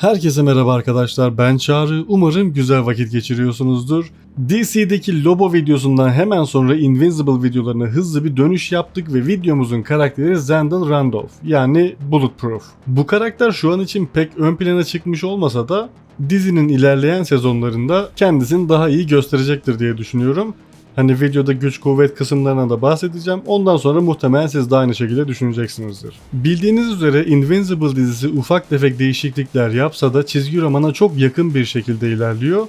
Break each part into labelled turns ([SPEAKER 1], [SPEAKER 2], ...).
[SPEAKER 1] Herkese merhaba arkadaşlar ben Çağrı umarım güzel vakit geçiriyorsunuzdur. DC'deki Lobo videosundan hemen sonra Invincible videolarına hızlı bir dönüş yaptık ve videomuzun karakteri Zendel Randolph yani Bulletproof. Bu karakter şu an için pek ön plana çıkmış olmasa da dizinin ilerleyen sezonlarında kendisini daha iyi gösterecektir diye düşünüyorum. Hani videoda güç kuvvet kısımlarına da bahsedeceğim. Ondan sonra muhtemelen siz de aynı şekilde düşüneceksinizdir. Bildiğiniz üzere Invincible dizisi ufak tefek değişiklikler yapsa da çizgi romana çok yakın bir şekilde ilerliyor.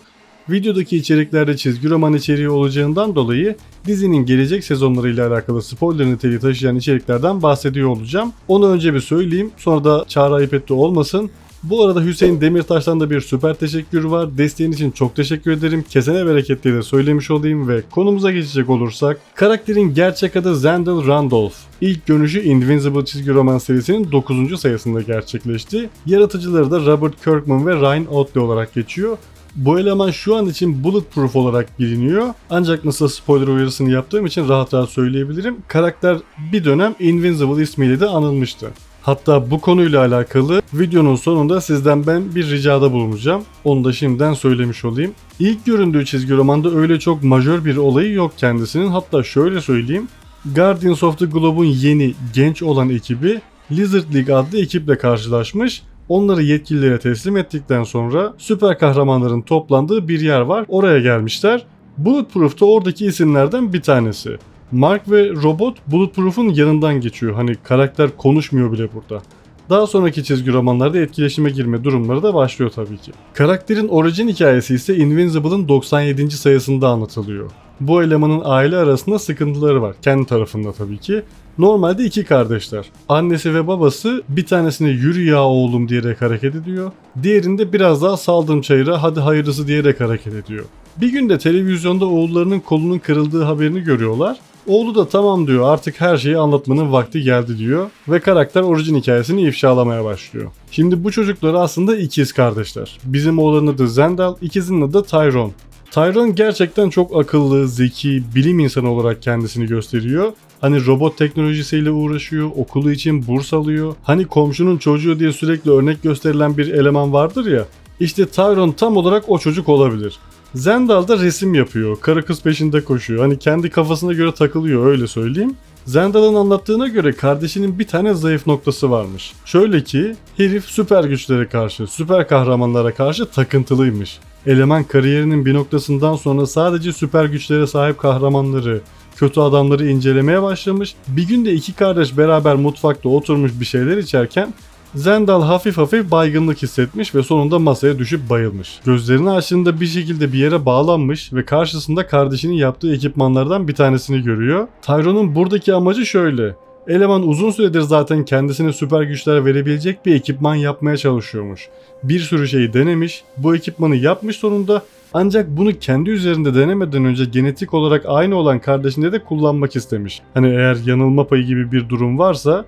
[SPEAKER 1] Videodaki içeriklerde çizgi roman içeriği olacağından dolayı dizinin gelecek sezonlarıyla alakalı spoiler niteliği taşıyan içeriklerden bahsediyor olacağım. Onu önce bir söyleyeyim sonra da Çağrı ayıp etti olmasın. Bu arada Hüseyin Demirtaş'tan da bir süper teşekkür var. Desteğin için çok teşekkür ederim. Kesene bereket diye de söylemiş olayım ve konumuza geçecek olursak karakterin gerçek adı Zendel Randolph. İlk görünüşü Invincible çizgi roman serisinin 9. sayısında gerçekleşti. Yaratıcıları da Robert Kirkman ve Ryan Otley olarak geçiyor. Bu eleman şu an için bulletproof olarak biliniyor. Ancak nasıl spoiler uyarısını yaptığım için rahat rahat söyleyebilirim. Karakter bir dönem Invincible ismiyle de anılmıştı. Hatta bu konuyla alakalı videonun sonunda sizden ben bir ricada bulunacağım. Onu da şimdiden söylemiş olayım. İlk göründüğü çizgi romanda öyle çok majör bir olayı yok kendisinin. Hatta şöyle söyleyeyim. Guardians of the Globe'un yeni genç olan ekibi Lizard League adlı ekiple karşılaşmış. Onları yetkililere teslim ettikten sonra süper kahramanların toplandığı bir yer var. Oraya gelmişler. Bulletproof da oradaki isimlerden bir tanesi. Mark ve robot Bulletproof'un yanından geçiyor. Hani karakter konuşmuyor bile burada. Daha sonraki çizgi romanlarda etkileşime girme durumları da başlıyor tabii ki. Karakterin orijin hikayesi ise Invincible'ın 97. sayısında anlatılıyor. Bu elemanın aile arasında sıkıntıları var. Kendi tarafında tabii ki. Normalde iki kardeşler. Annesi ve babası bir tanesine yürü ya oğlum diyerek hareket ediyor. Diğerinde biraz daha saldım çayıra hadi hayırlısı diyerek hareket ediyor. Bir gün de televizyonda oğullarının kolunun kırıldığı haberini görüyorlar. Oğlu da tamam diyor artık her şeyi anlatmanın vakti geldi diyor ve karakter orijin hikayesini ifşalamaya başlıyor. Şimdi bu çocuklar aslında ikiz kardeşler. Bizim oğlanın adı Zendal, ikizinin adı Tyrone. Tyrone gerçekten çok akıllı, zeki, bilim insanı olarak kendisini gösteriyor. Hani robot teknolojisiyle uğraşıyor, okulu için burs alıyor. Hani komşunun çocuğu diye sürekli örnek gösterilen bir eleman vardır ya. İşte Tyrone tam olarak o çocuk olabilir. Zendal da resim yapıyor. Karı kız peşinde koşuyor. Hani kendi kafasına göre takılıyor öyle söyleyeyim. Zendal'ın anlattığına göre kardeşinin bir tane zayıf noktası varmış. Şöyle ki herif süper güçlere karşı, süper kahramanlara karşı takıntılıymış. Eleman kariyerinin bir noktasından sonra sadece süper güçlere sahip kahramanları, kötü adamları incelemeye başlamış. Bir gün de iki kardeş beraber mutfakta oturmuş bir şeyler içerken Zendal hafif hafif baygınlık hissetmiş ve sonunda masaya düşüp bayılmış. Gözlerini açtığında bir şekilde bir yere bağlanmış ve karşısında kardeşinin yaptığı ekipmanlardan bir tanesini görüyor. Tyrone'un buradaki amacı şöyle. Eleman uzun süredir zaten kendisine süper güçler verebilecek bir ekipman yapmaya çalışıyormuş. Bir sürü şeyi denemiş, bu ekipmanı yapmış sonunda ancak bunu kendi üzerinde denemeden önce genetik olarak aynı olan kardeşinde de kullanmak istemiş. Hani eğer yanılma payı gibi bir durum varsa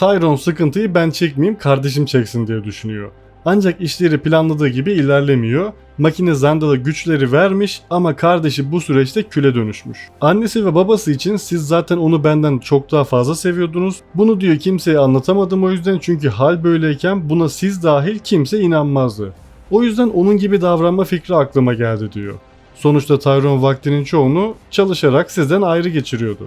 [SPEAKER 1] Tyrone sıkıntıyı ben çekmeyeyim kardeşim çeksin diye düşünüyor. Ancak işleri planladığı gibi ilerlemiyor. Makine Zandal'a güçleri vermiş ama kardeşi bu süreçte küle dönüşmüş. Annesi ve babası için siz zaten onu benden çok daha fazla seviyordunuz. Bunu diyor kimseye anlatamadım o yüzden çünkü hal böyleyken buna siz dahil kimse inanmazdı. O yüzden onun gibi davranma fikri aklıma geldi diyor. Sonuçta Tyrone vaktinin çoğunu çalışarak sizden ayrı geçiriyordu.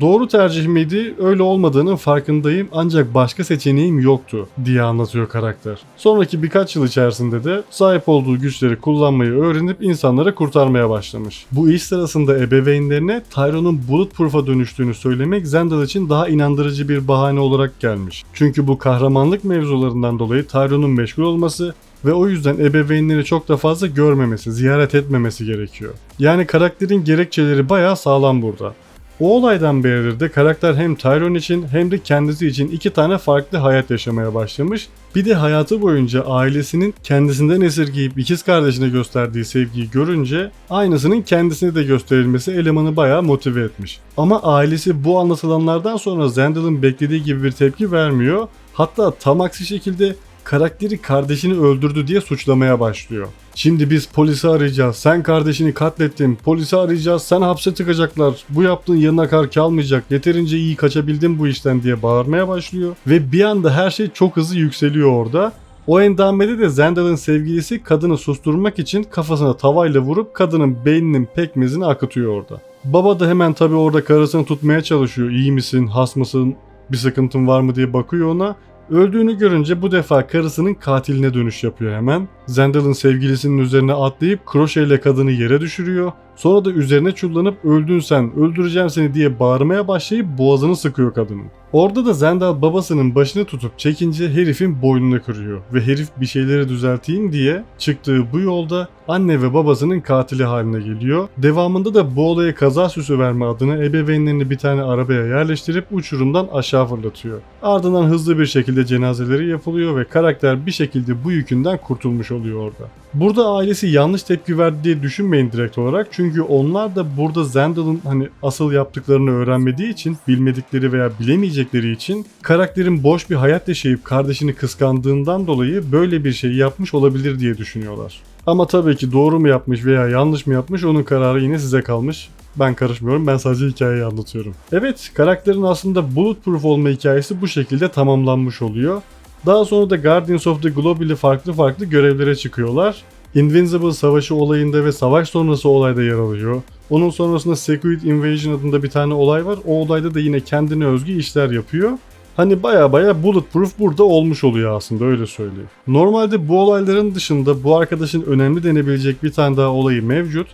[SPEAKER 1] Doğru tercih miydi? Öyle olmadığının farkındayım ancak başka seçeneğim yoktu diye anlatıyor karakter. Sonraki birkaç yıl içerisinde de sahip olduğu güçleri kullanmayı öğrenip insanları kurtarmaya başlamış. Bu iş sırasında ebeveynlerine Tyrone'un Bulletproof'a dönüştüğünü söylemek Zendal için daha inandırıcı bir bahane olarak gelmiş. Çünkü bu kahramanlık mevzularından dolayı Tyrone'un meşgul olması ve o yüzden ebeveynleri çok da fazla görmemesi, ziyaret etmemesi gerekiyor. Yani karakterin gerekçeleri bayağı sağlam burada. O olaydan beridir de karakter hem Tyrone için hem de kendisi için iki tane farklı hayat yaşamaya başlamış. Bir de hayatı boyunca ailesinin kendisinden esirgeyip ikiz kardeşine gösterdiği sevgiyi görünce aynısının kendisine de gösterilmesi elemanı bayağı motive etmiş. Ama ailesi bu anlatılanlardan sonra Zendal'ın beklediği gibi bir tepki vermiyor. Hatta tam aksi şekilde karakteri kardeşini öldürdü diye suçlamaya başlıyor. Şimdi biz polisi arayacağız. Sen kardeşini katlettin. Polisi arayacağız. Sen hapse tıkacaklar. Bu yaptığın yanına kar kalmayacak. Yeterince iyi kaçabildin bu işten diye bağırmaya başlıyor. Ve bir anda her şey çok hızlı yükseliyor orada. O endamede de Zendal'ın sevgilisi kadını susturmak için kafasına tavayla vurup kadının beyninin pekmezini akıtıyor orada. Baba da hemen tabi orada karısını tutmaya çalışıyor. İyi misin, has mısın, bir sıkıntın var mı diye bakıyor ona. Öldüğünü görünce bu defa karısının katiline dönüş yapıyor hemen. Zendal'ın sevgilisinin üzerine atlayıp kroşeyle kadını yere düşürüyor. Sonra da üzerine çullanıp öldün sen, öldüreceğim seni diye bağırmaya başlayıp boğazını sıkıyor kadının. Orada da Zendal babasının başını tutup çekince herifin boynunu kırıyor ve herif bir şeyleri düzelteyim diye çıktığı bu yolda anne ve babasının katili haline geliyor. Devamında da bu olaya kaza süsü verme adına ebeveynlerini bir tane arabaya yerleştirip uçurumdan aşağı fırlatıyor. Ardından hızlı bir şekilde cenazeleri yapılıyor ve karakter bir şekilde bu yükünden kurtulmuş oluyor orada. Burada ailesi yanlış tepki verdi diye düşünmeyin direkt olarak. Çünkü onlar da burada Zendal'ın hani asıl yaptıklarını öğrenmediği için, bilmedikleri veya bilemeyecekleri için karakterin boş bir hayat yaşayıp kardeşini kıskandığından dolayı böyle bir şey yapmış olabilir diye düşünüyorlar. Ama tabii ki doğru mu yapmış veya yanlış mı yapmış onun kararı yine size kalmış. Ben karışmıyorum. Ben sadece hikayeyi anlatıyorum. Evet, karakterin aslında bulletproof olma hikayesi bu şekilde tamamlanmış oluyor. Daha sonra da Guardians of the Globe ile farklı farklı görevlere çıkıyorlar. Invincible Savaşı olayında ve savaş sonrası olayda yer alıyor. Onun sonrasında Secret Invasion adında bir tane olay var. O olayda da yine kendine özgü işler yapıyor. Hani baya baya bulletproof burada olmuş oluyor aslında öyle söyleyeyim. Normalde bu olayların dışında bu arkadaşın önemli denebilecek bir tane daha olayı mevcut.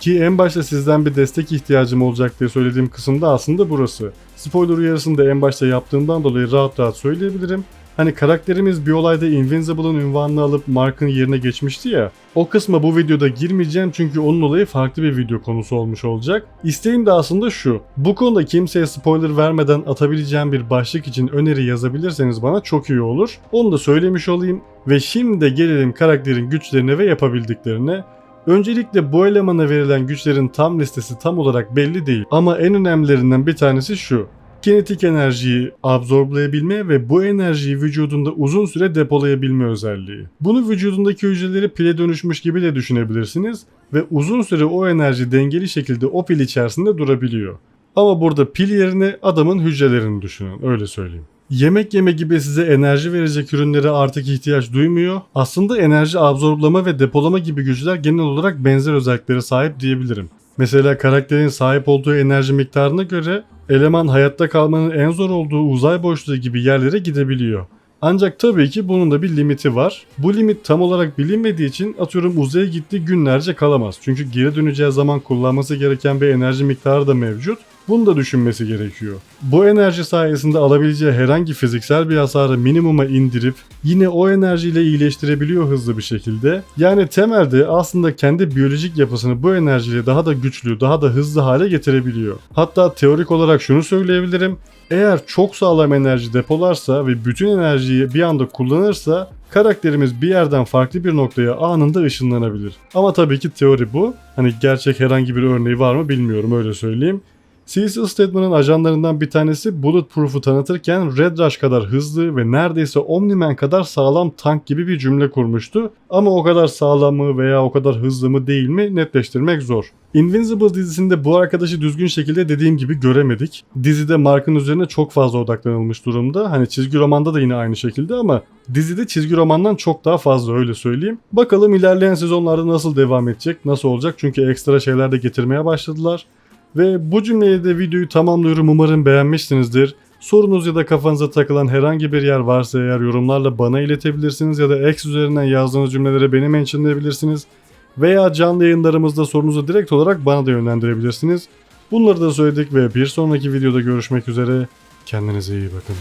[SPEAKER 1] Ki en başta sizden bir destek ihtiyacım olacak diye söylediğim kısımda aslında burası. Spoiler uyarısını da en başta yaptığımdan dolayı rahat rahat söyleyebilirim. Hani karakterimiz bir olayda Invincible'ın ünvanını alıp Mark'ın yerine geçmişti ya. O kısma bu videoda girmeyeceğim çünkü onun olayı farklı bir video konusu olmuş olacak. İsteğim de aslında şu. Bu konuda kimseye spoiler vermeden atabileceğim bir başlık için öneri yazabilirseniz bana çok iyi olur. Onu da söylemiş olayım. Ve şimdi de gelelim karakterin güçlerine ve yapabildiklerine. Öncelikle bu elemana verilen güçlerin tam listesi tam olarak belli değil ama en önemlilerinden bir tanesi şu. Kinetik enerjiyi absorblayabilme ve bu enerjiyi vücudunda uzun süre depolayabilme özelliği. Bunu vücudundaki hücreleri pile dönüşmüş gibi de düşünebilirsiniz ve uzun süre o enerji dengeli şekilde o pil içerisinde durabiliyor. Ama burada pil yerine adamın hücrelerini düşünün öyle söyleyeyim. Yemek yeme gibi size enerji verecek ürünlere artık ihtiyaç duymuyor. Aslında enerji absorblama ve depolama gibi güçler genel olarak benzer özelliklere sahip diyebilirim. Mesela karakterin sahip olduğu enerji miktarına göre eleman hayatta kalmanın en zor olduğu uzay boşluğu gibi yerlere gidebiliyor. Ancak tabii ki bunun da bir limiti var. Bu limit tam olarak bilinmediği için atıyorum uzaya gitti günlerce kalamaz. Çünkü geri döneceği zaman kullanması gereken bir enerji miktarı da mevcut. Bunu da düşünmesi gerekiyor. Bu enerji sayesinde alabileceği herhangi fiziksel bir hasarı minimuma indirip yine o enerjiyle iyileştirebiliyor hızlı bir şekilde. Yani temelde aslında kendi biyolojik yapısını bu enerjiyle daha da güçlü, daha da hızlı hale getirebiliyor. Hatta teorik olarak şunu söyleyebilirim. Eğer çok sağlam enerji depolarsa ve bütün enerjiyi bir anda kullanırsa karakterimiz bir yerden farklı bir noktaya anında ışınlanabilir. Ama tabii ki teori bu. Hani gerçek herhangi bir örneği var mı bilmiyorum öyle söyleyeyim. Cecil Stedman'ın ajanlarından bir tanesi Bulletproof'u tanıtırken Red Rush kadar hızlı ve neredeyse Omni-Man kadar sağlam tank gibi bir cümle kurmuştu. Ama o kadar sağlam mı veya o kadar hızlı mı değil mi netleştirmek zor. Invincible dizisinde bu arkadaşı düzgün şekilde dediğim gibi göremedik. Dizide Mark'ın üzerine çok fazla odaklanılmış durumda. Hani çizgi romanda da yine aynı şekilde ama dizide çizgi romandan çok daha fazla öyle söyleyeyim. Bakalım ilerleyen sezonlarda nasıl devam edecek, nasıl olacak çünkü ekstra şeyler de getirmeye başladılar. Ve bu cümleyle de videoyu tamamlıyorum. Umarım beğenmişsinizdir. Sorunuz ya da kafanıza takılan herhangi bir yer varsa eğer yorumlarla bana iletebilirsiniz ya da X üzerinden yazdığınız cümlelere beni mentionlayabilirsiniz. Veya canlı yayınlarımızda sorunuzu direkt olarak bana da yönlendirebilirsiniz. Bunları da söyledik ve bir sonraki videoda görüşmek üzere. Kendinize iyi bakın.